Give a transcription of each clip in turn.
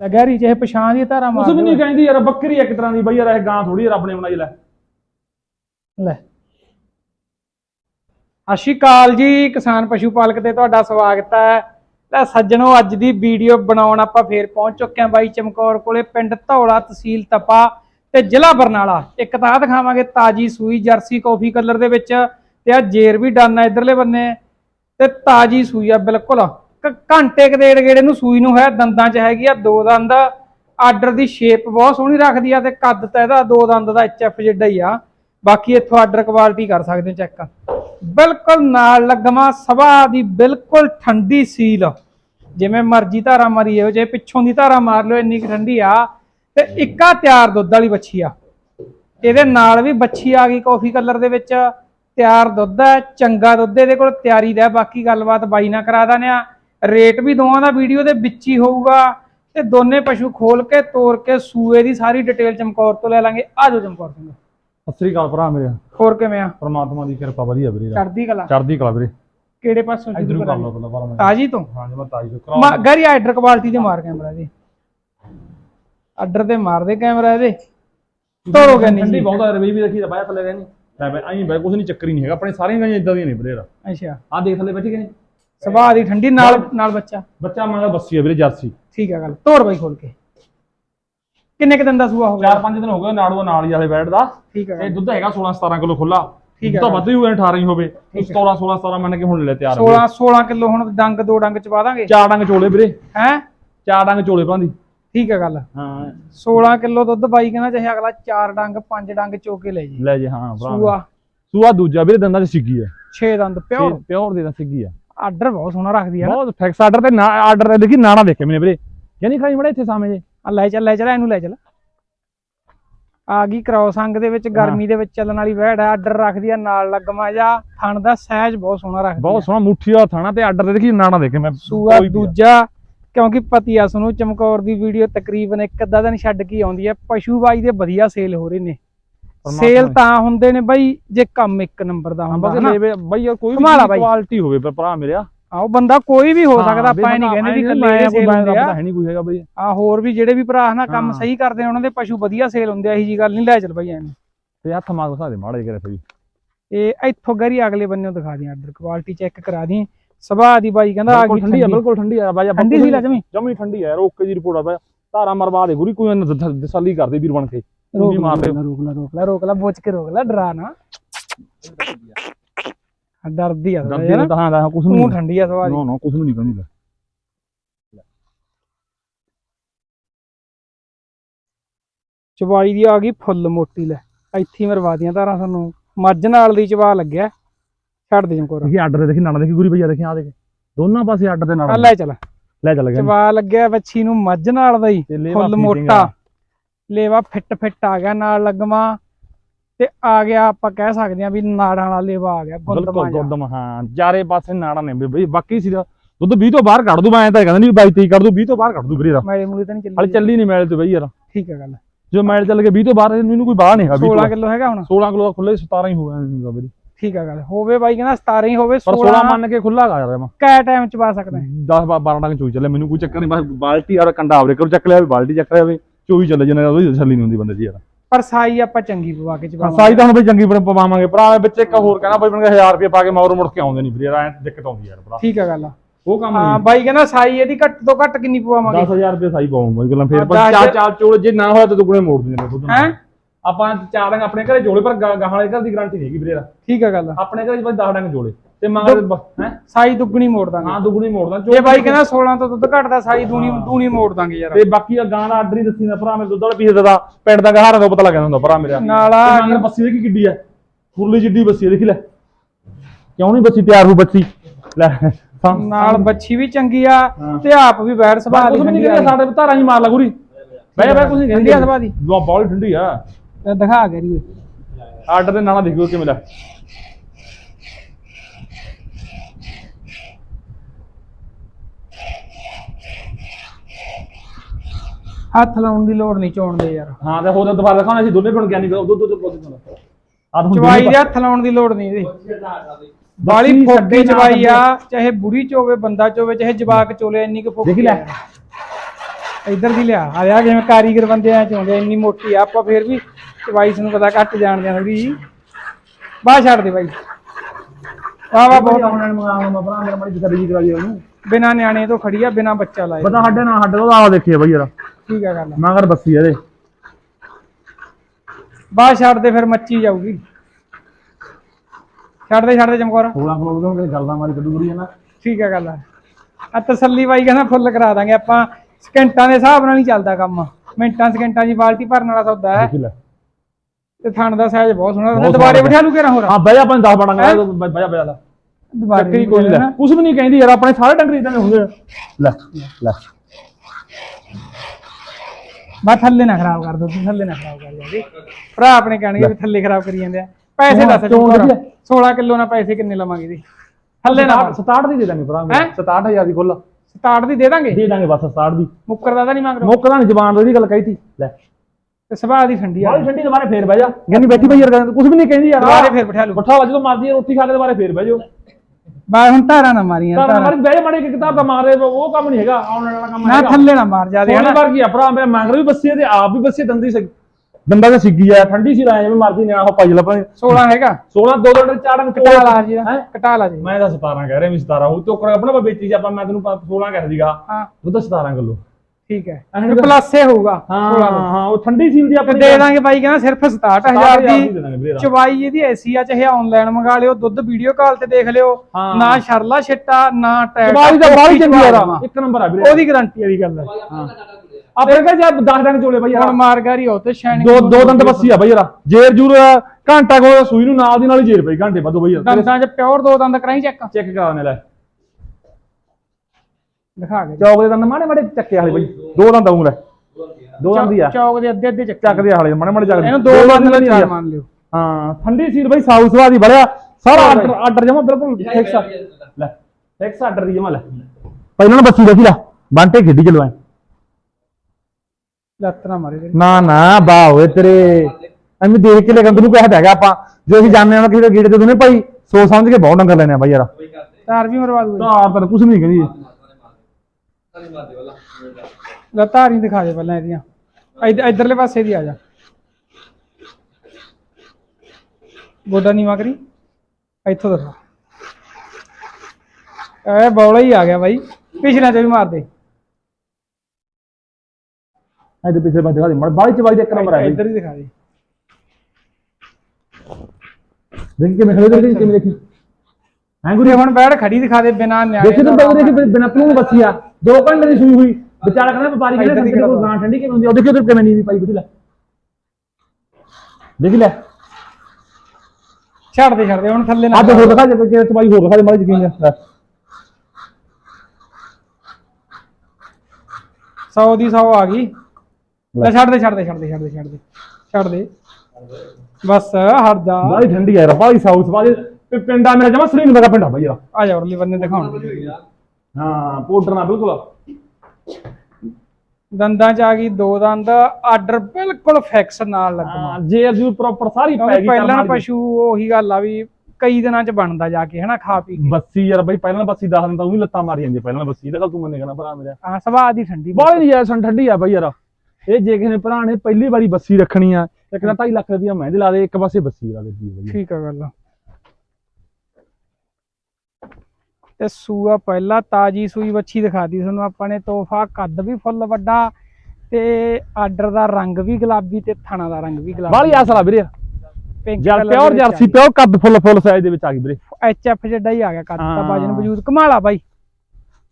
ਤੇ ਗਹਿਰੀ ਚਾਹੇ ਪਛਾਣ ਦੀ ਧਾਰਾ ਮਾਰ ਉਸ ਵੀ ਨਹੀਂ। ਕਹਿੰਦੀ ਯਾਰ ਬੱਕਰੀ ਇੱਕ ਤਰ੍ਹਾਂ ਦੀ ਬਈ ਯਾਰ ਇਹ ਗਾਂ ਥੋੜੀ ਰੱਬ ਨੇ ਬਣਾਈ ਲੈ। ਲੈ। ਅਕਾਲ ਜੀ ਕਿਸਾਨ ਪਸ਼ੂ ਪਾਲਕ ਤੇ ਤੁਹਾਡਾ ਸਵਾਗਤ ਹੈ। ਲੈ ਸੱਜਣੋ ਅੱਜ ਦੀ ਵੀਡੀਓ ਬਣਾਉਣ ਆਪਾਂ ਫੇਰ ਪਹੁੰਚ ਚੁੱਕੇ ਹਾਂ ਬਾਈ ਚਮਕੌਰ ਕੋਲੇ ਪਿੰਡ ਧੌਲਾ ਤਹਿਸੀਲ ਤਪਾ ਤੇ ਜ਼ਿਲ੍ਹਾ ਬਰਨਾਲਾ। ਇੱਕ ਤਾਂ ਦਿਖਾਵਾਂਗੇ ਤਾਜੀ ਸੂਈ ਜਰਸੀ ਕਾਫੀ ਕਲਰ ਦੇ ਵਿੱਚ ਤੇ ਆ ਜੇਰ ਵੀ ਡਨ ਆ ਇਧਰਲੇ ਬੰਨੇ। ਤੇ ਤਾਜੀ ਸੂਈ ਆ ਬਿਲਕੁਲ। ਕ- ਘੰਟੇ ਕੁ ਡੇਢ ਗੇੜੇ ਨੂੰ ਸੂਈ ਨੂੰ ਹੋਇਆ ਦੰਦਾਂ 'ਚ ਹੈਗੀ ਆ ਦੋ ਦੰਦ। ਆਰਡਰ ਦੀ ਸ਼ੇਪ ਬਹੁਤ ਸੋਹਣੀ ਰੱਖਦੀ ਆ ਤੇ ਕੱਦ ਤਾਂ ਇਹਦਾ ਦੋ ਦੰਦ ਦਾ ਐਚਐਫ ਜਿੱਡਾ ਹੀ ਆ। ਬਾਕੀ ਇੱਥੋਂ ਆਰਡਰ ਕੁਆਲਿਟੀ ਕਰ ਸਕਦੇ ਹੋ ਚੈੱਕ ਬਿਲਕੁਲ ਨਾਲ ਲੱਗਵਾ ਸਭਾ ਦੀ ਬਿਲਕੁਲ ਠੰਡੀ ਸੀਲ ਜਿਵੇਂ ਮਰਜ਼ੀ ਧਾਰਾ ਮਾਰੀ ਜਾਓ ਜੇ ਪਿੱਛੋਂ ਦੀ ਧਾਰਾ ਮਾਰ ਲਿਓ, ਇੰਨੀ ਕੁ ਠੰਡੀ ਆ। ਤੇ ਇੱਕਾ ਤਿਆਰ ਦੁੱਧ ਵਾਲੀ ਬੱਚੀ ਆ। ਇਹਦੇ ਨਾਲ ਵੀ ਬੱਚੀ ਆ ਗਈ ਕਾਫੀ ਕਲਰ ਦੇ ਵਿੱਚ। ਤਿਆਰ ਦੁੱਧ ਹੈ, ਚੰਗਾ ਦੁੱਧ ਇਹਦੇ ਕੋਲ, ਤਿਆਰੀ ਦਾ ਹੈ। ਬਾਕੀ ਗੱਲਬਾਤ ਬਾਈ ਨਾਲ ਕਰਾ ਦਿੰਦੇ ਆ ਰੇਟ ਵੀ ਦੋਵਾਂ ਦਾ ਵੀਡੀਓ ਦੇ ਵਿੱਚ ਹੀ ਹੋਊਗਾ ਤੇ ਦੋਨੇ ਪਸ਼ੂ ਖੋਲ ਕੇ ਤੋੜ ਕੇ ਸੂਏ ਦੀ ਸਾਰੀ ਡਿਟੇਲ ਚਮਕੌਰ ਤੋਂ ਲੈ ਲਾਂਗੇ। ਆਜੋ ਚਮਕੌਰ ਸਿੰਘ। ਸਤਿ ਸ੍ਰੀ ਅਕਾਲ ਭਰਾ ਮੇਰੇ। ਹੋਰ ਕਿਵੇਂ ਆ? ਪਰਮਾਤਮਾ ਦੀ ਕਿਰਪਾ ਵਧੀਆ ਵੀਰੇ। ਚੜਦੀ ਕਲਾ। ਚੜ੍ਹਦੀ ਕਲਾ ਵੀਰੇ। ਕਿਹੜੇ ਪਾਸੋਂ ਸ਼ੁਰੂ ਕਰ ਮੈਂ। ਤਾਜੀ ਤੋਂ? ਹਾਂ ਜਮਾ ਤਾਈ ਤੋਂ। ਮਾ- ਕਰਾ ਗਰੀ ਆਰਡਰ ਕੁਆਲਿਟੀ ਤੇ ਮਾਰ ਕੈਮਰਾ ਜੀ ਆਰਡਰ ਤੇ ਮਾਰ ਦੇ ਕੈਮਰਾ ਇਹਦੇ ਤੋਰੋ ਗੰਨੀ ਠੰਡੀ ਜੀ ਬਹੁਤ ਆ ਰਵੀ ਵੀ ਦੇਖੀ ਤਾਂ ਬਾਇਆ ਥੱਲੇ ਰਹਿਣੀ ਐ ਬਈ ਐਂ ਬਈ ਕੁਝ ਨਹੀਂ ਚੱਕਰ ਹੀ ਨਹੀਂ ਹੈਗਾ ਆਪਣੇ ਸਾਰੀਆਂ ਇਦਾਂ ਦੀਆਂ ਨਹੀਂ ਵੀਰੇ ਅੱਛਾ। ਆ ਦੇਖ ਥੱਲੇ ਬੈਠੀ ਕਿ ਨਹੀਂ? ਸੁਭਾਅ ਦੀ ਠੰਡੀ ਨਾਲ ਨਾਲ ਬੱਚਾ। ਬੱਚਾ ਮੰਗਾ ਬੱਸੀ ਆ ਵੀਰੇ ਜਰਸੀ। ਠੀਕ ਹੈ ਗੱਲ। ਤੋੜ ਬਾਈ ਖੋਲ ਕੇ। ਕਿੰਨੇ ਕ ਦਿਨ ਦਾ ਸੂਆ ਹੋ ਗਿਆ 4-5 ਦਿਨ ਹੋ ਗਏ ਨਾੜੂ ਨਾਲ ਹੀ ਵਾਲੇ ਬੈਠ ਦਾ। ਠੀਕ ਹੈ ਇਹ ਦੁੱਧ ਹੈਗਾ 16-17 ਕਿਲੋ ਖੁੱਲਾ ਠੀਕ ਹੈ ਤਾਂ ਵੱਧ ਹੀ ਹੋਇਆ 18 ਹੀ ਹੋਵੇ। ਠੀਕ ਹੈ। 17 16 ਮੰਨ ਕੇ ਹੁਣ ਲੈ ਤਿਆਰ 16 16 ਕਿਲੋ ਹੁਣ ਡੰਗ ਦੋ ਡੰਗ ਚ ਪਾ ਦਾਂਗੇ। ਚਾਰ ਡੰਗ ਚੋਲੇ ਵੀਰੇ। ਹੈ? ਚਾਰ ਡੰਗ ਚੋਲੇ ਭਾਂਦੀ ਠੀਕ ਹੈ ਗੱਲ। ਹਾਂ। 16 ਕਿਲੋ ਦੁੱਧ ਬਾਈ ਕਹਿੰਦਾ ਚਾਹੇ ਅਗਲਾ ਚਾਰ ਡੰਗ ਪੰਜ ਡੰਗ ਚੋ ਕੇ ਲੈ ਜੀ। ਲੈ ਜੇ ਹਾਂ ਭਰਾ। ਸੂਆ। ਸੂਆ ਦੂਜਾ ਵੀਰੇ ਦੰਦਾਂ 'ਚ ਸਿੱਗੀ ਆ। 6 ਦੰਦ ਪਿਓਰ। ਪਿਓਰ ਦੇ ਦਾ ਸਿੱਗੀ ਆ। ਆਰਡਰ ਬਹੁਤ ਸੋਹਣਾ ਰੱਖਦੀ ਆ ਬਹੁਤ ਫਿਕਸ ਆਰਡਰ ਤੇ ਨਾ ਆਰਡਰ ਦੇਖੀ ਨਾਣਾ ਦੇਖੇ ਮੈਨੇ ਵੀਰੇ। ਯਾਨੀ ਖਾਈ ਮੜਾ ਇੱਥੇ ਸਾਹਮਣੇ ਜੇ। ਆ ਲੈ ਚੱਲ ਲੈ ਚੱਲ ਇਹਨੂੰ ਲੈ ਚੱਲ। ਆ ਗਈ ਕ੍ਰੋਸ ਅੰਗ ਦੇ ਵਿੱਚ ਗਰਮੀ ਦੇ ਵਿੱਚ ਚੱਲਣ ਵਾਲੀ ਵੈੜ ਆ ਆਰਡਰ ਰੱਖਦੀ ਆ ਨਾਲ ਲੱਗਮਾ ਜਾ। ਥਣ ਦਾ ਸਾਈਜ਼ ਬਹੁਤ ਸੋਹਣਾ ਰੱਖਦੀ ਬਹੁਤ ਸੋਹਣਾ ਮੁੱਠੀ ਆ ਥਾਣਾ ਤੇ ਆਰਡਰ ਤੇ ਦੇਖੀ ਨਾਣਾ ਦੇਖੇ ਮੈਂ। ਸੂਆ। ਦੂਜਾ ਕਿਉਂਕਿ ਪਤੀਆ ਸੁਣੋ ਚਮਕੌਰ ਦੀ ਵੀਡੀਓ ਤਕਰੀਬਨ ਇੱਕ ਅੱਧਾ ਦਿਨ ਛੱਡ ਕੇ ਆਉਂਦੀ ਹੈ ਪਸ਼ੂ ਬਾਈ ਦੇ ਵਧੀਆ ਸੇਲ ਹੋ ਰਹੇ ਨੇ। ਸੇਲ। ਤਾਂ ਹੁੰਦੇ ਨੇ ਬਾਈ ਜੇ ਕੰਮ ਇੱਕ ਨੰਬਰ ਦਾ ਹੁੰਦਾ ਬਸ ਲੈਵੇ ਬਈ ਯਾਰ ਕੋਈ ਵੀ ਆ। ਕੁਆਲਿਟੀ ਹੋਵੇ ਪਰ ਭਰਾ ਮੇਰਿਆ। ਆਹ ਬੰਦਾ ਕੋਈ ਵੀ ਹੋ ਸਕਦਾ ਆਪਾਂ ਇਹ ਨਹੀਂ ਕਹਿੰਦੇ ਵੀ ਮੈਂ ਸੇਲ ਹੁੰਦੇ ਆ। ਹੈ ਨਹੀਂ ਕੋਈ ਹੈਗਾ ਬਈ। ਆ ਹੋਰ ਵੀ ਜਿਹੜੇ ਵੀ ਭਰਾ ਹਨਾ ਕੰਮ। ਸਹੀ ਕਰਦੇ ਆ ਉਹਨਾਂ ਦੇ ਪਸ਼ੂ ਵਧੀਆ ਸੇਲ ਹੁੰਦੇ ਆ ਇਹੀ ਜੀ ਗੱਲ ਨਹੀਂ ਲੈ ਚੱਲ ਬਾਈ ਐਵੇਂ ਤੇ ਹੱਥ ਮਾਰ ਦਿਖਾ ਦੇ ਮਾੜੇ ਜਿਹੇ ਵੀ। ਇਹ ਇੱਥੋਂ ਗਰੀ ਅਗਲੇ ਬੰਨੇੋਂ ਦਿਖਾ ਦੀ ਆਰਡਰ ਕੁਆਲਿਟੀ ਚੈੱਕ ਕਰਾ ਦੀ। ਸੁਭਾਅ ਦੀ ਬਾਈ ਕਹਿੰਦਾ ਆ ਗਈ ਠੰਡੀ ਆ ਬਿਲਕੁਲ ਠੰਡੀ ਆ। ਬਾਈ ਠੰਡੀ ਸੀ ਲਾਜ਼ਮੀ ਜਮੀ। ਠੰਡੀ ਆ ਯਾਰ ਓਕੇ ਦੀ ਰਿਪੋਰਟ ਆ ਬਾਈ। ਧਾਰਾ ਮਰਵਾ ਦੇ ਗੁਰੀ ਕੋਈ ਤਸੱਲੀ ਕਰਦੇ ਵੀਰ ਬਣ ਕੇ। ਠੰਡੀ ਆ ਸਵਾਰੀ। ਨੋ ਨੋ ਕੁਝ ਨਹੀਂ ਕਹਿੰਦੀ ਚਵਾਈ ਦੀ ਆ ਗਈ ਫੁੱਲ ਮੋਟੀ ਲੈ। ਇੱਥੇ ਹੀ ਮਰਵਾ ਦੀਆਂ ਧਾਰਾਂ ਸਾਨੂੰ। ਮੱਝ ਨਾਲ ਦੀ ਚਵਾ ਲੱਗਿਆ। ਛੱਡ ਦੇ ਜਮਕੋਰ ਦੇਖੀ ਆਰਡਰ ਦੇਖੀ ਨਾਣਾ ਦੇਖੀ ਗੁਰੀ ਭਈਆ ਦੇਖੀ ਆ ਦੇਖ। ਦੋਨਾਂ ਪਾਸੇ ਆਰਡਰ ਦੇ ਨਾਲ ਲੈ ਚੱਲ। ਲੈ ਚੱਲ ਗਿਆ ਚਵਾ ਲੱਗਿਆ ਬੱਚੀ ਨੂੰ ਮੱਝ ਨਾਲ ਦਾ ਹੀ। ਫੁੱਲ ਮੋਟਾ। ਲੇਵਾ ਫਿੱਟ ਫਿੱਟ ਆ ਗਿਆ ਨਾਲ ਲੱਗਵਾ ਤੇ ਆ ਗਿਆ ਆਪਾਂ ਕਹਿ ਸਕਦੇ ਆ ਵੀ ਨਾੜਾਂ ਵਾਲਾ ਲੇਵਾ ਆ ਗਿਆ ਬਿਲਕੁਲ ਗੁੰਦਮਾ ਜਿਹਾ। ਗੁੱਦਮ ਹਾਂ ਚਾਰੇ ਪਾਸੇ ਨਾੜਾ ਨੇ। ਬਈ ਬਾਕੀ ਸੀ ਦੁੱਧ 20 ਤੋਂ ਬਾਹਰ ਕੱਢ ਦੂ ਮੈਂ ਤਾਂ ਕਹਿੰਦਾ ਨਹੀਂ 22 23 ਕੱਢ ਦੂ 20 ਤੋਂ ਬਾਹਰ ਕੱਢ ਦੂ ਵੀਰੇ ਦਾ ਮੈਲੇ ਮੂਲੇ ਤਾਂ ਨਹੀਂ ਹਾਲੇ ਚੱਲੀ ਚੱਲੀ ਨਹੀਂ ਮੈਲ ਤੇ ਬਈ ਯਾਰ। ਠੀਕ ਹੈ ਗੱਲ। ਜੋ ਮੈਲ ਚੱਲ ਕੇ 20 ਤੋਂ ਬਾਹਰ ਇਹਨੂੰ ਕੋਈ ਬਾਹਰ ਨਹੀਂ ਹੈਗਾ 20 16 ਤੋਂ ਕਿਲੋ ਹੈਗਾ ਹੁਣ? 16 ਕਿਲੋ ਦਾ ਖੁੱਲੇ 17 ਹੀ ਹੋ ਗਿਆ ਵੀਰੇ। ਠੀਕ ਹੈ ਗੱਲ ਹੋਵੇ ਬਾਈ ਕਹਿੰਦਾ 17 ਹੀ ਹੋਵੇ ਪਰ 16 16 ਮੰਨ ਕੇ ਖੁੱਲਾ ਗਾ ਯਾਰ ਮੈਂ ਕੈ ਟਾਈਮ ਚ ਪਾ ਸਕਦਾ। ਹੈ? 10 12 ਡੰਗ ਚੋਈ ਚੱਲੇ ਮੈਨੂੰ ਕੋਈ ਚੱਕਰ ਨਹੀਂ ਬਸ ਬਾਲਟੀ ਔਰ ਕੰਡਾ ਆਵਰੇ ਕਰੋ ਚੱਕ ਲਿਆ ਬਾਲਟੀ ਚੱਕ ਲਿਆ ਵੀ। ਚੋਈ ਚੱਲੇ ਜਨੇ ਉਹਦੀ ਛੱਲੀ ਨਹੀਂ ਹੁੰਦੀ ਬੰਦੇ ਦੀ ਯਾਰ। ਪਰ ਸਾਈ ਆਪਾਂ ਚੰਗੀ ਪਵਾ ਕੇ ਚਵਾ ਸਾਈ ਤਾਂ ਹੁਣ ਬਈ ਚੰਗੀ ਬਣ ਪਵਾਵਾਂਗੇ ਭਰਾ ਵਿੱਚ ਇੱਕ ਹੋਰ ਕਹਿੰਦਾ ਬਈ ਕੇ 1000 ਰੁਪਏ ਪਾ ਕੇ ਮੌਰ ਮੁੜ ਕੇ ਆਉਂਦੇ ਨਹੀਂ ਵੀਰੇ ਐ ਦਿੱਕਤ ਆਉਂਦੀ ਯਾਰ ਭਰਾ। ਠੀਕ ਹੈ ਗੱਲ ਉਹ ਕੰਮ ਹਾਂ ਨਹੀਂ। ਬਾਈ ਕਹਿੰਦਾ ਸਾਈ ਇਹਦੀ ਘੱਟ ਤੋਂ ਘੱਟ ਕਿੰਨੀ ਪਵਾਵਾਂਗੇ? 10000 ਰੁਪਏ ਸਾਈ ਪਾਉਂਗਾ ਗੱਲਾਂ ਫੇਰ ਪਰ ਚਾਰ ਚਾਰ ਚੋਲ ਜੇ ਨਾ ਹੋਇਆ ਤਾਂ ਦੁੱਗਣੇ ਮੋੜ ਦਿੰਦੇ ਨੇ ਨਾਲ। ਹੈਂ? ਆਪਾਂ ਚਾਰ ਡੰਗ ਆਪਣੇ ਘਰੇ ਜੋੜੇ ਪਰ ਗਾਹਾਂ ਵਾਲੇ ਘਰ ਦੀ ਗਾਰੰਟੀ ਹੈਗੀ ਵੀਰੇ ਠੀਕ ਹੈ ਗੱਲ ਆਪਣੇ ਘਰੇ ਬਸ 10 ਡੰਗ ਜੋੜੇ। ਤੇ ਮਗਰ ਹੈ? ਸਾਈ ਦੁੱਗਣੀ ਮੋੜ ਦਾਂਗੇ। ਹਾਂ ਦੁੱਗਣੀ ਮੋੜਦਾ ਜੇ ਬਾਈ ਕਹਿੰਦਾ 16 ਤੋਂ ਦੁੱਧ ਘਟਦਾ ਸਾਈ ਦੂਣੀ ਦੂਣੀ ਮੋੜ ਦਾਂਗੇ ਯਾਰ। ਤੇ ਬਾਕੀ ਆ ਗਾਂ ਦਾ ਆਰਡਰ ਹੀ ਦੱਸੀ ਨਾ ਭਰਾ ਮੇਰੇ ਦੁੱਧ ਵਾਲੇ ਪੀਸ ਦਾ ਪਿੰਡ ਦਾ ਗਹਾਰਾਂ ਦਾ ਪਤਾ ਲੱਗ ਜਾਂਦਾ ਭਰਾ ਮੇਰਾ। ਨਾਲ ਤੇ ਮਗਰ ਬੱਸੀ ਦੇਖੀ ਕਿੱਡੀ ਆ। ਫੁਰਲੀ ਜਿੱਡੀ ਬੱਸੀ ਆ, ਦੇਖੀ ਲੈ। ਕਿਉਂ ਨਹੀਂ ਬੱਸੀ ਤਿਆਰ ਹੋ ਬੱਸੀ? ਲੈ ਨਾਲ ਬੱਚੀ ਵੀ ਚੰਗੀ ਆ। ਤੇ ਆਪ ਵੀ ਬੈਠ ਸੁਭਾਅ ਦੀ ਕਹਿੰਦੇ ਆ ਸਾਡੇ ਧਾਰਾਂ ਹੀ ਮਾਰ ਲਾ ਗੁਰੀ। ਬੈ ਬੈ ਕੁਝ ਨਹੀਂ ਠੰਡੀ ਆ ਸੁਭਾਅ ਦੀ। ਬਹੁਤ ਠੰਡੀ ਆ। ਤੇ ਦਿਖਾ ਕਰੀ ਓਏ ਆਰਡਰ ਦੇ ਨਾਲਾ ਦੇਖਿਓ ਕਿਵੇਂ ਲੈ ਹੱਥ ਲਾਉਣ ਦੀ ਲੋੜ ਨਹੀਂ ਚੋਣ ਦੇ ਯਾਰ। ਹਾਂ ਤੇ ਹੋਰ ਦੁਬਾਰਾ ਦਿਖਾਉਣਾ ਸੀ ਦੋਨੇ ਬਣ ਗਿਆ ਨਹੀਂ ਦੁੱਧ ਦੁੱਧ ਦੁੱਧ ਆ ਤਾਂ ਹੁਣ ਚਵਾਈ ਦੇ ਹੱਥ ਲਾਉਣ ਦੀ ਲੋੜ ਨਹੀਂ ਇਹਦੀ। ਬਾਲੀ ਫੋਕੀ ਨਾ ਚਵਾਈ ਆ ਚਾਹੇ ਬੁੜੀ ਚ ਹੋਵੇ ਬੰਦਾ ਚ ਹੋਵੇ ਚਾਹੇ ਜਵਾਕ ਚੋਲੇ ਇੰਨੀ ਕੁ ਫੋਕੀ ਦੇਖੀ ਲੈ। ਇੱਧਰ ਦੀ ਲਿਆ ਆ ਜਾ ਜਿਵੇਂ ਕਾਰੀਗਰ ਬੰਦੇ ਆ ਚਾਹੁੰਦੇ ਆ, ਇੰਨੀ ਮੋਟੀ ਆ ਆਪਾਂ ਫੇਰ ਵੀ ਚਵਾਈਸ ਨੂੰ ਪਤਾ ਘੱਟ ਜਾਣਦੇ ਆ ਥੋੜੀ ਬਾਹ ਛੱਡ ਦੇ ਬਾਈ। ਵਾਹ ਵਾਹ ਬਹੁਤ। ਆਨਲਾਈਨ ਮੰਗਾਉਣਾ ਮੈਂ ਭਰਾ ਮੇਰਾ ਮੜੀ ਕਰਾ ਦਿਓ ਉਹਨੂੰ। ਬਿਨਾ ਨਿਆਣੇ ਤੋਂ ਖੜੀ ਆ ਬਿਨਾ ਬੱਚਾ ਲਾਏ। ਪਤਾ ਸਾਡੇ ਨਾਲ ਸਾਡੇ ਕੋਲ ਆ ਦੇਖੀਏ ਬਈ ਯਾਰ। ਠੀਕ ਆ ਗੱਲ। ਮੈਂ ਕਰ ਬੱਸੀ ਇਹਦੇ। ਬਾਹ ਛੱਡ ਦੇ ਫਿਰ ਮੱਚੀ ਜਾਊਗੀ। ਛੱਡ ਦੇ ਛੱਡ ਦੇ ਚਮਕੌਰ। 16 ਕਿਲੋ ਦਾ ਗੱਲ ਦਾ ਮਾਰੀ ਕੱਢੂ ਗੁਰੀ ਨਾ ਠੀਕ ਆ ਗੱਲ ਆ। ਤਸੱਲੀ ਬਾਈ ਕਹਿੰਦਾ ਫੁੱਲ ਕਰਾ ਦਾਂਗੇ। ਆਪਾਂ ਸਕਿੰਟਾਂ ਦੇ ਹਿਸਾਬ ਨਾਲ ਹੀ ਚੱਲਦਾ ਕੰਮ। ਮਿੰਟਾਂ ਸਕਿੰਟਾਂ ਦੀ ਬਾਲਟੀ ਭਰਨ ਵਾਲਾ ਸੌਦਾ ਹੈ। ਦੇਖ ਲੈ। ਤੇ ਥਣ ਦਾ ਸਾਈਜ਼ ਬਹੁਤ ਸੋਹਣਾ। ਬਹੁਤ ਦੁਬਾਰੇ ਸੋਹਣਾ ਬਿਠਾ ਲੂ ਕਿਹੜਾ ਹੋਰ ਹਾਂ ਬਹਿ ਜਾ ਆਪਾਂ 10 ਬੜਾਂਗਾ ਬਹਿ ਜਾ ਬਹਿ ਜਾ। ਦੁਬਾਰੇ ਚੱਕਰੀ ਕੋਈ ਨਹੀਂ ਕੁਝ ਵੀ ਨਹੀਂ ਕਹਿੰਦੀ ਯਾਰ ਆਪਣੇ ਸਾਰੇ ਡੰਗਰ ਇਦਾਂ ਦੇ ਹੁੰਦੇ ਆ। ਲੈ ਲੈ। ਬਾ ਥੱਲੇ ਨਾ ਖਰਾਬ ਕਰ ਦੋ ਤੂੰ ਥੱਲੇ ਨਾ ਖਰਾਬ ਕਰ ਜਾਂਦੇ ਭਰਾ ਆਪਣੇ ਕਹਿਣਗੇ ਵੀ ਥੱਲੇ ਖਰਾਬ ਕਰੀ ਜਾਂਦੇ ਆ। ਪੈਸੇ ਦੱਸ ਚੋਣ। ਵਧੀਆ। 16 ਕਿਲੋ ਨਾਲ ਪੈਸੇ ਕਿੰਨੇ ਲਵਾਂਗੇ ਜੀ? ਥੱਲੇ ਨਾ 67 ਦੀ ਦੇ ਦਾਂਗੇ ਭਰਾ ਹੈਂ? 67000 ਦੀ ਕੁੱਲ 67 ਦੀ ਦੇ ਦਾਂਗੇ? ਦੇ ਦਾਂਗੇ ਬਸ 67 ਦੀ। ਮੁੱਕਰਦਾ ਤਾਂ ਨਹੀਂ ਮੰਗ ਰਿਹਾ ਮੁੱਕਦਾ ਨਹੀਂ ਜ਼ਬਾਨ ਦੀ ਗੱਲ ਕਹੀ ਤੀ। ਲੈ। ਤੇ ਸੁਭਾਅ ਦੀ ਠੰਡੀ ਆ। ਬਾਲੀ ਠੰਡੀ ਦੁਬਾਰੇ ਫੇਰ ਬਹਿ ਜਾ। ਗਿਆਨੀ ਬੈਠੀ ਪਈ ਯਾਰ ਕੁਝ ਵੀ ਨਹੀਂ ਕਹਿੰਦੀ ਯਾਰ। ਦੁਬਾਰੇ ਫੇਰ ਬਿਠਾ ਲੂ ਬੱਠਾ ਵਾ ਜਦੋਂ ਮਰਦੀ ਰੋਟੀ ਖਾ ਕੇ ਦੁਬਾਰੇ ਫੇਰ ਬਹਿ ਜਾਓ। ਬਾ ਹੁਣ ਧਾਰਾਂ ਨਾ ਮਾਰੀਆਂ ਤਾਂ ਧਾਰਾਂ। ਮਾਰੀ ਬਹਿ ਮਾੜੇ ਕਿ ਕਿਤਾਬ ਦਾ ਮਾਰੇ ਉਹ ਕੰਮ ਨਹੀਂ ਹੈਗਾ ਆਉਣ ਵਾਲਾ ਕੰਮ ਨਾ ਹੈਗਾ। ਥੱਲੇ ਨਾ ਮਾਰ ਜਾਦੇ ਸੋਨੇ ਹਨਾ। ਵਰ ਕੀ ਆ ਭਰਾ ਮੇਰਾ ਮੰਗ ਵੀ ਬੱਸੀ ਤੇ ਆਪ ਵੀ ਬੱਸੀ ਦੰਦੀ ਸੀ ਦੰਦਾ ਤੇ ਸਿੱਗੀ ਆ ਠੰਡੀ ਸੀ ਲਾਇਆ ਜਿਵੇਂ ਮਰਦੀ ਨਿਆ ਉਹ ਪਾਈ ਲੱਪਾਂ 16 ਹੈਗਾ। 16 ਦੋ ਦੋ ਚਾਰ ਅੰਕ ਕਟਾ ਲਾ ਜੀ ਹੈਂ? ਕਟਾ ਲਾ ਜੀ। ਮੈਂ ਤਾਂ 17 ਕਹਿ ਰਿਹਾ ਵੀ 17 ਉਹ ਟੋਕਰਾ ਆਪਣਾ ਆਪਾਂ ਵੇਚੀ ਜਾ ਆਪਾਂ ਮੈਂ ਤੈਨੂੰ 16 ਕਹਿ ਸੀਗਾ। ਹਾਂ। ਉਹ ਤਾਂ 17 ਕਿਲੋ। ਠੀਕ ਹੈ। ਪਲੱਸ ਇਹ ਹੋਊਗਾ ਹਾਂ 16 ਦਾ। ਹਾਂ ਉਹ ਠੰਡੀ ਸੀਲ ਦੀ ਤੇ ਆਪਣੀ ਦੇ ਦਾਂਗੇ ਬਾਈ ਕਹਿੰਦਾ ਸਿਰਫ 67000 ਦੇ ਚਵਾਈ ਇਹਦੀ ਐਸੀ ਆ ਚਾਹੇ ਆਨਲਾਈਨ ਮੰਗਾ ਲਿਓ ਦੁੱਧ ਵੀਡੀਓ ਕਾਲ ਤੇ ਦੇਖ ਲਿਓ। ਨਾ ਸ਼ਰਲਾ ਛਿੱਟਾ ਨਾ ਟੈਟ ਬਾਈ ਦਾ ਬਾਈ ਚੰਗੀ ਯਾਰ ਹਾਂ। ਇੱਕ ਨੰਬਰ ਆ ਵੀਰੇ। ਉਹਦੀ ਗਾਰੰਟੀ ਵਾਲੀ ਗੱਲ ਹੈ। ਆਪਣੇ ਕਹ ਜਾ 10 ਦਿਨ ਚੋਲੇ ਬਾਈ ਹੁਣ ਯਾਰ ਮਾਰਗਾਰੀ ਹੋ ਤੇ ਸ਼ਾਈਨਿੰਗ ਦੋ ਦੋ ਦੰਦ ਬੱਸੀ ਆ ਬਾਈ ਯਾਰ। ਜੇਰ ਜੂਰ ਘੰਟਾ ਕੋ ਸੂਈ ਨੂੰ ਨਾਲ ਦੀ ਨਾਲ ਹੀ ਜੇਰ ਪਈ ਘੰਟੇ ਬਾਅਦ ਬਾਈ ਯਾਰ। ਦੰਦਾਂ 'ਚ ਪਿਓਰ ਦੋ ਦੰਦ ਕਰਾਈ ਚੈੱਕ ਚੈੱਕ ਲੈ। ਦਿਖਾ ਕੇ ਚੌਕ ਦੇ ਦੰਦ ਮਾੜੇ ਮਾੜੇ ਚੱਕੇ ਵਾਲੇ ਬਾਈ। ਦੋ ਦੰਦ ਆਉਂ ਲੈ। ਦੋ ਦੰਦ ਹੀ ਆ। ਚੌਕ ਦੇ ਅੱਧੇ ਅੱਧੇ ਚੱਕ। ਚੱਕਦੇ ਵਾਲੇ ਮਾੜੇ ਮਾੜੇ ਚੱਕਦੇ। ਇਹਨੂੰ ਦੋ ਦੰਦ ਨਾਲ ਚਾਰ ਮੰਨ ਲਿਓ। ਹਾਂ ਠੰਡੀ ਸੀਲ ਬਾਈ ਸਾਊ ਸਵਾਦੀ ਬੜਿਆ। ਸਾਰਾ ਆਰਡਰ ਆਰਡਰ ਜਮਾ ਬਿਲਕੁਲ ਫਿਕਸ ਆ। ਲੈ ਫਿਕਸ ਆਰਡਰ ਦੀ ਜਮਾ ਲੈ। ਪਹਿਲਾਂ ਨਾ ਬੱਸੀ ਦੇਖੀ ਲੈ। ਬੰਟੇ ਖੇਡੀ ਚਲਵਾਏ ਲੱਤ ਨਾ ਮਾਰੇ ਤੇਰੀ। ਨਾ ਨਾ ਬਾ ਓਏ ਤੇਰੇ। ਐਵੇਂ ਦੇਖ ਕੇ ਲੱਗਣ ਤੈਨੂੰ ਕਹਿ ਹੈਗਾ ਆਪਾਂ। ਜੇ ਅਸੀਂ ਜਾਣਦੇ ਹਾਂ ਕਿਸੇ ਗੇੜੇ ਤੇ ਦੋਨੇ ਭਾਈ। ਸੋਚ ਸਮਝ ਕੇ ਬਹੁਤ ਡੰਗਰ ਲੈਣੇ ਆ ਬਾਈ ਯਾਰ। ਤਾਰ ਵੀ ਮਰਵਾ ਦੂਗਾ ਤਾਂ ਪਰ ਕੁਝ ਨਹੀਂ ਕਹਿੰਦੀ। ਲੈ ਧਾਰੀ ਦਿਖਾ ਦੇ ਪਹਿਲਾਂ ਇਹਦੀਆਂ। ਇੱਧ- ਇੱਧਰਲੇ ਪਾਸੇ ਦੀ ਆ ਜਾ। ਗੋਡਾ ਨੀਵਾ ਕਰੀ। ਇੱਥੋਂ ਦਿਖਾ ਇਹ ਬੌਲਾ ਹੀ ਆ ਗਿਆ ਬਾਈ। ਪਿਛਲਾ ਚ ਵੀ ਮਾਰ ਦੇ। ਇਹਦੇ ਪਿੱਛੇ ਬੰਦੇ ਦਿਖਾ ਦੇ। ਮੜ ਬਾਈ ਚ ਬਾਈ ਦੇ ਇੱਕ ਨੰਬਰ ਆ ਇੱਧਰ ਹੀ ਦਿਖਾ ਦੇ। ਦੇਖ ਕੇ ਮਿਖਲੇ ਦੇ ਕਿਵੇਂ ਦੇਖੀ? ਹਾਂ ਗੁਰੀ ਹੁਣ ਬੈਠ ਖੜੀ ਦਿਖਾ ਦੇ ਬਿਨਾ ਨਿਆਣੇ ਦੇਖੀ ਤੂੰ ਦੇਖੀ ਦੇਖੀ ਬਿਨਾ ਤੂੰ ਬੱਸੀ ਆ? ਦੋ ਘੰਟੇ ਦੀ ਸੂਈ। ਹੋਈ ਵਿਚਾਰਾ ਕਹਿੰਦਾ ਵਪਾਰੀ ਕਹਿੰਦਾ ਠੰਡੀ ਕੋਈ ਗਾਂ ਠੰਡੀ ਕਿਵੇਂ ਹੁੰਦੀ ਆ? ਉਹ ਦੇਖੀ ਉਧਰ ਕਿਵੇਂ ਨਹੀਂ ਪਾਈ ਬੁੱਢੀ ਲੈ। ਦੇਖ ਲੈ। ਛੱਡ ਦੇ ਛੱਡ ਦੇ ਹੁਣ ਥੱਲੇ ਨਾ ਅੱਜ ਹੋਰ ਦਿਖਾ ਜੇ ਕਿ ਸਬਾਈ ਹੋਰ ਦਿਖਾ ਦੇ ਮਾੜੀ ਯਕੀਨ ਲੈ 100 ਦੀ 100 ਆ ਗਈ। ਲੈ। ਛੱਡ ਦੇ ਛੱਡ ਦੇ ਛੱਡ ਦੇ ਛੱਡ ਦੇ ਛੱਡ ਦੇ ਛੱਡ ਦੇ। ਬਸ ਹਟ ਜਾ। ਬਾਈ ਠੰਡੀ ਆ ਯਾਰ ਬਾਈ ਸਾਊਥ ਬਾਈ ਤੇ ਪਿੰਡਾ ਮੇਰਾ ਜਮਾ ਸਰੀਨ ਵਗਾ ਪਿੰਡਾ ਬਾਈ ਆ ਜਾ ਉਰਲੀ ਬੰਨੇ ਦਿਖਾਉਣ। ਹਾਂ ਪਾਊਡਰ ਨਾ ਬਿਲਕੁਲ। ਦੰਦਾਂ ਚ ਆ ਗਈ ਦੋ ਦੰਦ ਆਰਡਰ ਬਿਲਕੁਲ ਫਿਕਸ ਨਾਲ ਲੱਗਣਾ ਜੂ ਪ੍ਰੋਪਰ ਸਾਰੀ ਪੈ ਗਈ। ਪਹਿਲਾਂ। ਪਸ਼ੂ ਉਹੀ ਗੱਲ ਆ ਵੀ ਕਈ ਦਿਨਾਂ ਚ ਬਣਦਾ ਜਾ ਕੇ ਹਨਾ ਖਾ ਪੀ ਕੇ। ਬੱਸੀ ਯਾਰ ਬਾਈ ਪਹਿਲਾਂ ਬੱਸੀ ਦੱਸ ਦਿੰਦਾ ਉਹ ਵੀ ਲੱਤਾਂ ਮਾਰੀ ਜਾਂਦੀ ਪਹਿਲਾਂ ਬੱਸੀ। ਗੱਲ ਤੂੰ ਮੰਨੇਗਾ ਨਾ ਭਰਾ ਮੇਰਾ। ਹਾਂ ਸੁਭਾਅ ਦੀ ਠੰਡੀ ਨਹੀਂ ਯਾਰ ਸਨ ਠੰਡੀ ਆ ਬਾਈ ਯਾਰ। ਇਹ ਜੇ ਕਿਸੇ ਨੇ ਭਰਾ ਨੇ ਪਹਿਲੀ ਵਾਰੀ ਬੱਸੀ ਰੱਖਣੀ ਆ ਇੱਕ ਤਾਂ 2.5 ਲੱਖ ਰੁਪਇਆ ਮਹਿੰਦੀ ਲਾ ਦੇ ਇੱਕ ਪਾਸੇ ਬੱਸੀ ਲਾ ਦੇ ਠੀਕ ਆ ਗੱਲ ਤੇ ਸੂਆ ਪਹਿਲਾ ਤਾਜੀ ਸੂਈ ਵੱਛੀ ਦਿਖਾਤੀ ਤੁਹਾਨੂੰ। ਆਪਾਂ ਨੇ ਤੋਹਫਾ ਕੱਦ ਵੀ ਫੁੱਲ ਵੱਡਾ ਤੇ ਆਰਡਰ ਦਾ ਰੰਗ ਵੀ ਗੁਲਾਬੀ ਤੇ ਥਣਾ ਦਾ ਰੰਗ ਵੀ ਗੁਲਾਬੀ। ਬਾਹਲੀ ਆਸਲਾ ਵੀਰੇ। ਯਾਰ ਪਿਓਰ ਜਰਸੀ ਪਿਓਰ ਕੱਦ ਫੁੱਲ ਫੁੱਲ ਸਾਈਜ਼ ਦੇ ਵਿੱਚ ਆ ਗਈ ਵੀਰੇ। ਐਚਐਫ ਜਿੱਡਾ ਹੀ ਆ ਗਿਆ ਕੱਦ ਤਾਂ ਹਾਂ। ਵਜਨ ਵਜੂਦ ਕਮਾਲਾ ਬਾਈ।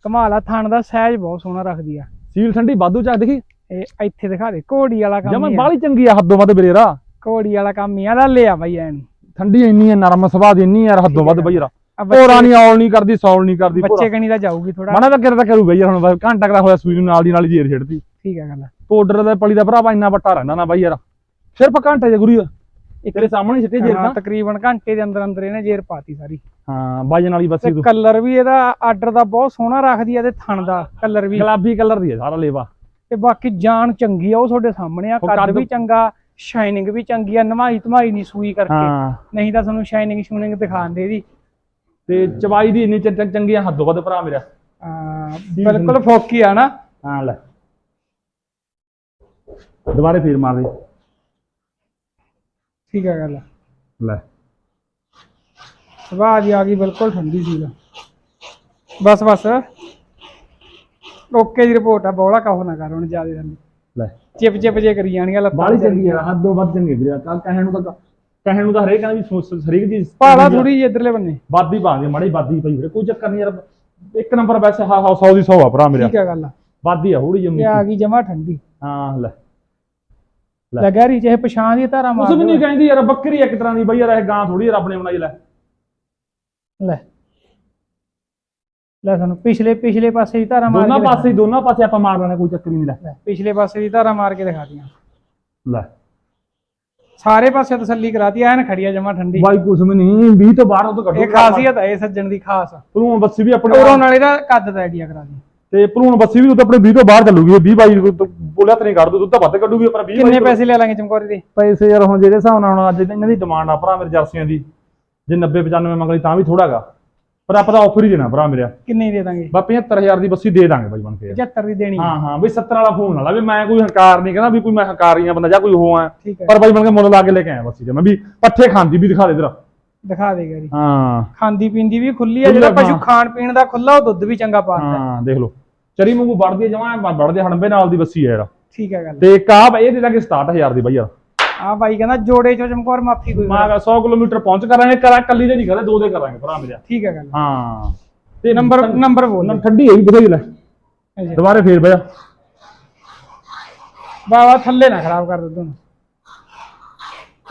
ਕਮਾਲਾ ਥਣ ਦਾ ਸਾਈਜ਼ ਬਹੁਤ ਸੋਹਣਾ ਰੱਖਦੀ ਆ। ਸੀਲ ਠੰਡੀ ਵਾਧੂ ਚੱਕ ਦੇਖੀ। ਇਹ ਇੱਥੇ ਦਿਖਾ ਦੇ ਘੋੜੀ ਵਾਲਾ ਕੰਮ ਜਮਾ ਹੀ ਆ। ਬਾਹਲੀ ਚੰਗੀ ਆ ਹੱਦੋਂ ਵੱਧ ਵੀਰੇ ਰਾ। ਘੋੜੀ ਵਾਲਾ ਕੰਮ ਹੀ ਆ ਲੈ ਲਿਆ ਬਾਈ ਐਨ। ਠੰਡੀ ਇੰਨੀ ਆ ਨਰਮ ਸੁਭਾਅ ਦੀ ਇੰਨੀ ਯਾਰ ਹੱਦੋਂ ਵੱਧ ਬਈ ਯਾਰ ਆ ਭੋਰਾ ਨਹੀਂ ਔਲ ਨਹੀਂ ਕਰਦੀ ਸੌਲ ਨਹੀਂ ਕਰਦੀ ਬੱਚੇ ਕਣੀ ਦਾ ਜਾਊਗੀ ਥੋੜਾ ਮਨਾ ਤਾਂ ਕਿਰਦਾ ਕਰੂ ਬਈ ਯਾਰ ਹੁਣ ਬਸ ਘੰਟਾ ਕਰਾ ਹੋਇਆ ਸੂਈ ਨੂੰ ਨਾਲ ਦੀ ਨਾਲ ਹੀ ਜੇਰ ਛੱਡਦੀ ਠੀਕ ਆ ਗੱਲ ਪਾਊਡਰ ਦਾ ਪਲੀ ਦਾ ਭਰਾਵਾ ਇੰਨਾ ਵੱਟਾ ਰਹਿੰਦਾ ਨਾ ਬਾਈ ਯਾਰ। ਸਿਰਫ ਘੰਟੇ ਦੇ। ਗੁਰੀ ਤੇਰੇ ਸਾਹਮਣੇ ਛੱਟੇ ਜੇਰ ਹਾਂ ਤਾਂ। ਤਕਰੀਬਨ ਘੰਟੇ ਦੇ ਅੰਦਰ ਅੰਦਰ ਇਹਨੇ ਜੇਰ ਪਾਤੀ ਸਾਰੀ। ਹਾਂ ਬਾਜਣ ਵਾਲੀ ਬੱਸੀ ਤੇ ਕਲਰ ਵੀ ਇਹਦਾ ਆਰਡਰ ਦਾ ਬਹੁਤ ਸੋਹਣਾ ਰੱਖਦੀ ਆ ਤੇ ਥਣ ਦਾ ਕਲਰ ਵੀ। ਗੁਲਾਬੀ ਕਲਰ ਦੀ ਹੈ ਸਾਰਾ ਲੇਵਾ। ਤੇ ਬਾਕੀ ਜਾਨ ਚੰਗੀ ਆ ਉਹ ਤੁਹਾਡੇ ਸਾਹਮਣੇ ਆ। ਕੱਦ ਵੀ ਚੰਗਾ ਸ਼ਾਈਨਿੰਗ ਵੀ ਚੰਗੀ ਆ ਨਮਾਈ ਧਮਾਈ ਨਹੀਂ ਸੂਈ ਕਰਕੇ। ਹਾਂ। ਨਹੀਂ ਤਾਂ ਤੁਹਾਨੂੰ ਸ਼ਾਈਨਿੰਗ ਸ਼ੂਨਿੰਗ ਦਿਖਾਉਂਦੇ ਇਹਦੀ। ਤੇ ਚਵਾਈ ਦੀ ਇੰਨੀ ਚੰ- ਚੰਗੀਆਂ ਹੱਦੋਂ ਵੱਧ ਭਰਾ ਮੇਰਾ। ਬਿਲਕੁਲ ਫੋਕੀ ਆ ਨਾ। ਹਾਂ ਲੈ। ਦੁਬਾਰੇ ਫੇਰ ਮਾਰ ਦੇ। ਠੀਕ ਹੈ ਗੱਲ। ਲੈ। ਸੁਭਾਅ ਦੀ ਆ ਗਈ ਬਿਲਕੁਲ ਠੰਡੀ ਸੀ। ਬਸ ਬਸ। ਓਕੇ ਦੀ ਰਿਪੋਰਟ ਆ। ਬੋਲਾ ਕਾਹੋ ਨਾ ਕਰ ਹੁਣ ਜ਼ਿਆਦਾ ਠੰਡੀ। ਲੈ। ਚਿਪ ਚਿਪ ਜੇ ਕਰੀ ਜਾਣੀਆਂ ਲੱਤਾਂ ਬਾਲੀ ਚੰਗੀ ਆ ਹੱਦੋਂ ਵੱਧ ਚੰਗੀ ਵੀਰੇ। ਕੱਲ ਕਹਿਣ ਨੂੰ ਤਾਂ ਕਹਿਣ ਨੂੰ ਤਾਂ ਹਰੇਕ ਕਹਿੰਦਾ ਵੀ ਸੋ- ਸੋ- ਹਰੇਕ ਚੀਜ਼ ਭਾਲਾ ਥੋੜੀ ਜਿਹੀ ਇਧਰਲੇ ਬੰਨੇ। ਬਾਦੀ ਪਾਵਾਂਗੇ ਮਾੜੀ ਬਾਦੀ ਪਈ ਵੀਰੇ ਕੋਈ ਚੱਕਰ ਨਹੀਂ ਯਾਰ ਇੱਕ ਨੰਬਰ ਵੈਸੇ ਹਾਂ ਹਾਂ 100 ਦੀ 100 ਆ ਭਰਾ ਮੇਰਾ। ਠੀਕ ਗੱਲ ਆ। ਬਾਦੀ ਆ ਥੋੜੀ ਜਿਹੀ ਇਹ ਆ ਗਈ ਜਮਾ ਠੰਡੀ। ਹਾਂ ਲੈ। ਲੈ। ਲੱਗਿਆ ਰੀ ਚਾਹੇ ਪਛਾਣ ਦੀ ਧਾਰਾ ਉਸ ਮਾਰ ਵੀ ਨਹੀਂ। ਕਹਿੰਦੀ ਯਾਰ ਬੱਕਰੀ ਇੱਕ ਤਰ੍ਹਾਂ ਦੀ ਬਈ ਯਾਰ ਇਹ ਗਾਂ ਥੋੜੀ ਰੱਬ ਨੇ ਬਣਾਈ ਲੈ। ਲੈ। ਲੈ ਸਾਨੂੰ ਪਿਛਲੇ ਪਿਛਲੇ ਪਾਸੇ ਦੀ ਧਾਰਾ ਮਾਰ ਦੋਨਾਂ ਕੇ ਪਾਸੇ ਦੋਨਾਂ ਪਾਸੇ ਆਪਾਂ ਮਾਰ ਲੈਣਾ ਕੋਈ ਚੱਕਰ ਨਹੀਂ ਲੈ। ਦਿਖਾ। ਲੈ, ਪਿਛਲੇ ਪਾਸੇ ਦੀ ਧਾਰਾ ਮਾਰ ਕੇ ਦਿਖਾ ਦੀਆਂ। ਲੈ। ਸਾਰੇ ਪਾਸੇ ਤਸੱਲੀ ਕਰਾਤੀ ਐਨ ਖੜੀਆ ਜਮਾ ਠੰਡੀ। ਬਾਈ ਕੁਛ ਵੀ ਨਹੀਂ 20 ਤੋਂ ਬਾਹਰ ਉਹ ਤੋਂ ਇਹ ਖਾਸੀਅਤ ਹੈ ਇਹ ਸੱਜਣ ਦੀ ਖਾਸ ਭਲੂਣ ਬੱਸੀ ਵੀ ਆਪਣੇ ਉਰੋਂ ਨਾਲੇ। ਦਾ ਕੱਦ ਦਾ ਆਈਡੀਆ ਕਰਾ ਦੀ। ਤੇ ਭਲੂਣ ਬੱਸੀ ਵੀ ਉਹ ਆਪਣੇ 20 ਤੋਂ ਬਾਹਰ ਚੱਲੂਗੀ 20 22 ਤੋਂ ਬੋਲਿਆ ਤੇ ਨਹੀਂ ਕਰ ਦੋ ਦੁੱਧ ਤਾਂ ਵੱਧ ਕੱਢੂਗੀ ਪਰ 20 ਕਿੰਨੇ ਪੈਸੇ ਲੈ ਲਾਂਗੇ ਚਮਕੌਰੀ ਦੇ? ਪੈਸੇ ਯਾਰ ਹੁਣ ਜਿਹੜੇ ਹਿਸਾਬ ਨਾਲ ਹੁਣ ਅੱਜ ਇਹਨਾਂ ਦੀ ਡਿਮਾਂਡ ਆ ਭਰਾ ਮੇਰੇ ਜਰਸੀਆਂ ਦੀ ਜੇ 90 95 ਮੰਗਲੀ ਤਾਂ ਵੀ ਥੋੜਾਗਾ ਪਰ ਆਪਾਂ ਤਾਂ ਆਫਰ ਹੀ ਦੇਣਾ ਭਰਾ ਮੇਰਾ ਕਿੰਨੇ ਦੇ ਦਾਂਗੇ? ਬਾ 75000 ਦੀ ਬੱਸੀ ਦੇ ਦਾਂਗੇ ਬਾਈ ਬਣ ਕੇ। 75 ਦੀ ਦੇਣੀ। ਹਾਂ ਹਾਂ ਬਈ 70 ਵਾਲਾ ਫੋਨ ਵਾਲਾ ਵੀ ਮੈਂ ਕੋਈ ਹੰਕਾਰ ਨਹੀਂ ਕਹਿੰਦਾ ਵੀ ਕੋਈ ਮੈਂ ਹੰਕਾਰੀ ਆ ਬੰਦਾ ਜਾਂ ਕੋਈ ਹੋ ਆ। ਪਰ ਬਾਈ ਬਣ ਕੇ ਮੁੱਲ ਲਾ ਕੇ ਲੈ ਕੇ ਆਇਆ ਬੱਸੀ ਤੇ। ਮੈਂ ਵੀ ਪੱਠੇ ਖਾਂਦੀ ਵੀ ਦਿਖਾ ਦੇ ਇਧਰ ਦਿਖਾ ਦੇਗਾ ਜੀ ਹਾਂ। ਖਾਂਦੀ ਪੀਂਦੀ ਵੀ ਖੁੱਲੀ ਆ ਜਿਹੜਾ ਪਸ਼ੂ। ਖਾਣ ਪੀਣ ਦਾ ਖੁੱਲਾ ਉਹ ਦੁੱਧ ਵੀ ਚੰਗਾ ਪਾਉਂਦਾ ਹਾਂ ਦੇਖ ਲਓ। ਚਰੀ ਵਾਂਗੂ ਵੜਦੀ ਆ ਜਮਾਂ ਵੜਦੇ ਹੜੰਬੇ ਨਾਲ ਦੀ ਬੱਸੀ ਆ ਯਾਰ। ਠੀਕ ਹੈ ਗੱਲ। ਤੇ ਆ ਇਹ ਦੇ ਦਾਂਗੇ 67000 ਦੀ ਬਾਈ ਯਾਰ। ਆ ਬਾਈ ਕਹਿੰਦਾ ਜੋੜੇ ਚੋਂ ਚਮਕੌਰ ਮਾਫੀ ਕੋਈ ਮੈਂ ਕਿਹਾ 100 ਕਿਲੋਮੀਟਰ ਪਹੁੰਚ ਕਰਾਂਗੇ ਕਰਾਂ ਕੱਲੀ ਦੇ ਨਹੀਂ ਕਰਾਂਗੇ ਦੋ ਦੇ ਕਰਾਂਗੇ ਭਰਾ ਮੇਰਾ। ਠੀਕ ਹੈ ਗੱਲ। ਹਾਂ। ਤੇ ਨੰਬਰ ਨੰਬਰ ਬੋਲ ਠੰਡੀ ਹੈਗੀ ਬਥੇਰੀ ਲੈ। ਦੁਬਾਰੇ ਫੇਰ ਪਿਆ ਬਾਬਾ ਥੱਲੇ ਨਾ ਖਰਾਬ ਕਰ ਨੂੰ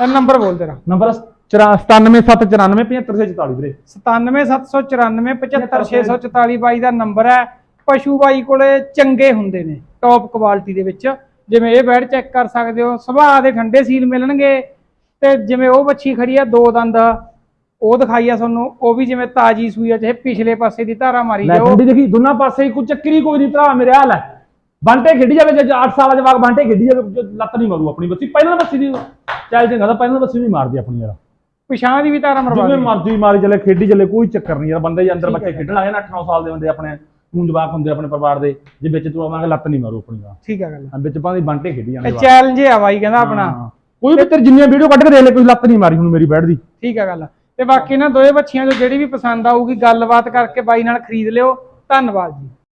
ਇਹ ਨੰਬਰ ਬੋਲ ਤੇਰਾ। ਨੰਬਰ 97794 ਵੀਰੇ। 9774975644 ਬਾਈ ਦਾ ਨੰਬਰ ਹੈ। ਪਸ਼ੂ ਬਾਈ ਕੋਲੇ ਚੰਗੇ ਹੁੰਦੇ ਨੇ ਟੌਪ ਕੁਆਲਿਟੀ ਦੇ ਵਿੱਚ। ਜਿਵੇਂ ਇਹ ਬੈਡ ਚੈੱਕ ਕਰ ਸਕਦੇ ਹੋ ਸੁਭਾਅ ਦੇ ਠੰਡੇ ਸੀਲ ਮਿਲਣਗੇ ਤੇ ਜਿਵੇਂ ਉਹ ਬੱਚੀ ਖੜੀ ਆ ਦੋ ਦੰਦ ਉਹ ਦਿਖਾਈ ਆ ਤੁਹਾਨੂੰ ਉਹ ਵੀ ਜਿਵੇਂ ਤਾਜੀ ਸੂਈ ਆ ਚਾਹੇ ਪਿਛਲੇ ਪਾਸੇ ਦੀ ਧਾਰਾ ਮਾਰੀ ਲੈ ਜਾਓ ਠੰਡੀ ਦੇਖੀ ਦੋਨਾਂ ਪਾਸੇ ਹੀ ਕੋਈ ਚੱਕਰੀ ਕੋਈ ਨਹੀਂ ਭਰਾ ਮੇਰੇ ਹਾਲ ਹੈ ਬੰਟੇ ਖੇਡੀ ਜਾਵੇ ਜੇ 8 ਸਾਲਾਂ ਦੇ ਬਾਅਦ ਬੰਟੇ ਖੇਡੀ ਜਾਵੇ ਜੇ ਲੱਤ ਨਹੀਂ ਮਾਰੂ ਆਪਣੀ ਬੱਚੀ ਪਹਿਲਾਂ ਬੱਚੀ ਦੀ ਚੱਲ ਚੰਗਾ ਤਾਂ ਪਹਿਲਾਂ ਬੱਚੀ ਵੀ ਮਾਰਦੀ ਆਪਣੀ ਯਾਰ ਪਿਛਾਂ ਦੀ ਵੀ ਧਾਰਾ ਮਰਵਾ ਜਿਵੇਂ। ਮਰਜ਼ੀ ਮਾਰੀ ਚੱਲੇ ਖੇਡੀ ਚੱਲੇ ਕੋਈ ਚੱਕਰ ਨਹੀਂ ਯਾਰ ਬੰਦੇ ਜੇ ਅੰਦਰ ਬੱਚੇ। ਖੇਡਣ ਲੱਗੇ ਨਾ 8-9 ਸਾਲ ਦੇ ਬੰਦੇ ਆਪਣੇ ਹੁਣ ਜਵਾਕ ਹੁੰਦੇ ਆਪਣੇ ਪਰਿਵਾਰ ਦੇ ਜੇ ਵਿੱਚ ਤੂੰ ਆਵਾਂਗੇ ਲੱਤ ਨਹੀਂ ਮਾਰੂ ਆਪਣੀ ਦਾ ਠੀਕ ਹੈ ਗੱਲ। ਵਿੱਚ ਪਾਦੀ ਬੰਟੇ ਖੇਡੀ ਜਾਂਦੇ ਇਹ ਚੈਲੰਜ ਆ ਬਾਈ ਕਹਿੰਦਾ ਆਪਣਾ। ਕੋਈ ਵੀ ਤੇਰੀ ਜਿੰਨੀਆਂ ਵੀਡੀਓ ਕੱਢ ਕੇ ਦੇਖ ਲੈ ਕੋਈ ਲੱਤ ਨਹੀਂ ਮਾਰੀ ਹੁਣ ਮੇਰੀ ਬੈਠ ਦੀ। ਠੀਕ ਹੈ ਗੱਲ। ਤੇ ਬਾਕੀ ਨਾ ਦੋਏ ਬੱਚੀਆਂ ਜੋ ਜਿਹੜੀ ਵੀ ਪਸੰਦ ਆਊਗੀ ਗੱਲਬਾਤ ਕਰਕੇ ਬਾਈ ਨਾਲ ਖਰੀਦ ਲਿਓ। ਧੰਨਵਾਦ ਜੀ।